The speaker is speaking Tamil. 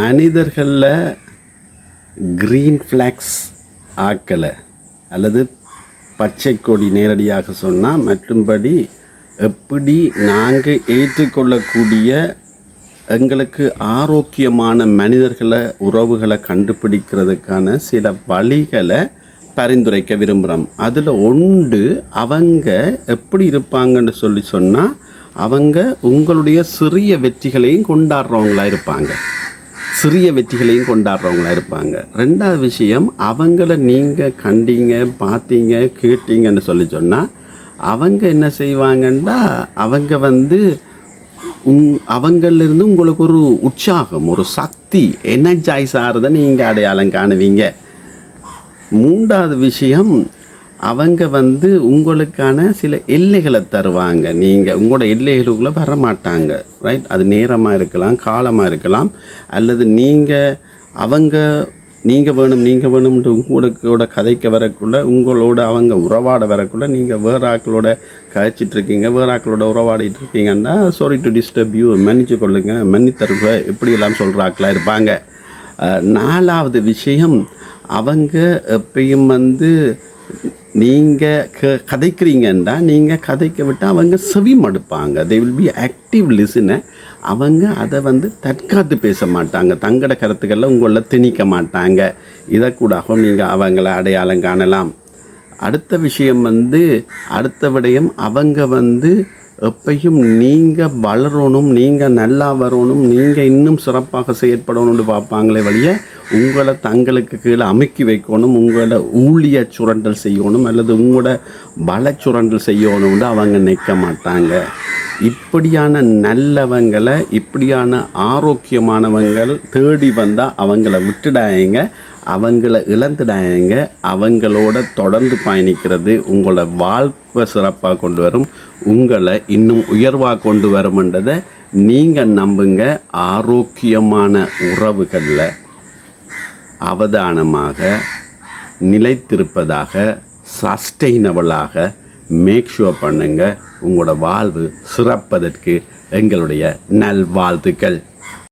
மனிதர்களில் க்ரீன் ஃப்ளாக்ஸ் ஆக்கலை. அல்லது பச்சை கொடி நேரடியாக சொன்னால் மற்றும்படி எப்படி நாங்கள் ஏற்றுக்கொள்ளக்கூடிய எங்களுக்கு ஆரோக்கியமான மனிதர்களை உறவுகளை கண்டுபிடிக்கிறதுக்கான சில வழிகளை பரிந்துரைக்க விரும்புகிறோம் அதில் ஒன்று அவங்க எப்படி இருப்பாங்கன்னு சொல்லி சொன்னால் அவங்க உங்களுடைய சிறிய வெற்றிகளையும் கொண்டாடுறவங்களா இருப்பாங்க. சிறிய வெற்றிகளையும் கொண்டாடுறவங்களா இருப்பாங்க. ரெண்டாவது விஷயம் அவங்கள நீங்கள் கண்டீங்க பார்த்தீங்க கேட்டீங்கன்னு சொல்லி சொன்னால் அவங்க என்ன செய்வாங்கன்னா அவங்க வந்து உங் அவங்களிருந்து உங்களுக்கு ஒரு உற்சாகம் ஒரு சக்தி எனர்ஜைஸ் ஆகிறத நீங்கள் அடையாளம் காணுவீங்க. மூன்றாவது விஷயம் அவங்க வந்து உங்களுக்கான சில எல்லைகளை தருவாங்க. நீங்கள் உங்களோட எல்லைகளுக்குள்ளே வர மாட்டாங்க ரைட் அது நேரமாக இருக்கலாம் காலமாக இருக்கலாம். அல்லது நீங்கள் அவங்க நீங்கள் வேணும் நீங்கள் வேணும்ட்டு உங்களோட கதைக்க வரக்குள்ள உங்களோட அவங்க உறவாட வரக்குள்ள நீங்கள் வேறு ஆக்களோட கதைச்சிட்ருக்கீங்க வேறு ஆக்களோட உறவாடிட்டு இருக்கீங்கன்னா சாரி டு டிஸ்டர்ப் யூ மன்னிச்சு கொள்ளுங்க மன்னித்தருக இப்படியெல்லாம் சொல்கிற ஆக்களாக இருப்பாங்க நாலாவது விஷயம் அவங்க எப்பயும் வந்து நீங்கள் க கதைக்கிறீங்கன்னா நீங்கள் கதைக்க விட்டு அவங்க செவி மடுப்பாங்க. They will be active listener அவங்க அதை வந்து தற்காத்து பேச மாட்டாங்க. தங்கட கருத்துக்களில் உங்களை திணிக்க மாட்டாங்க. இதை கூட நீங்கள் அவங்கள அடையாளம் காணலாம். அடுத்த விஷயம் வந்து அடுத்த விடயம் அவங்க வந்து எப்பயும் நீங்கள் வளரணும் நீங்கள் நல்லா வரணும் நீங்கள் இன்னும் சிறப்பாக செயற்படணும்னு பார்ப்பாங்களே வழிய உங்களை தங்களுக்கு கீழே அமுக்கி வைக்கணும் உங்களோட ஊழிய சுரண்டல் செய்யணும் அல்லது உங்களோட பல சுரண்டல் செய்யணும்னு அவங்க நிற்க மாட்டாங்க. இப்படியான நல்லவங்களை இப்படியான ஆரோக்கியமானவங்கள் தேடி வந்தால் அவங்கள விட்டுடாங்க அவங்கள இழந்துடாங்க அவங்களோட தொடர்ந்து பயணிக்கிறது உங்களோட வாழ்க்கை சிறப்பாக கொண்டு வரும். உங்களை இன்னும் உயர்வாக கொண்டு வரும்ன்றதை நீங்கள் நம்புங்க. ஆரோக்கியமான உறவுகளில் அவதானமாக நிலைத்திருப்பதாக சஸ்டெயினபிளாக மேக் ஷுவர் பண்ணுங்கள் உங்களோட வாழ்வு சிறப்பதற்கு எங்களுடைய நல்வாழ்த்துக்கள்.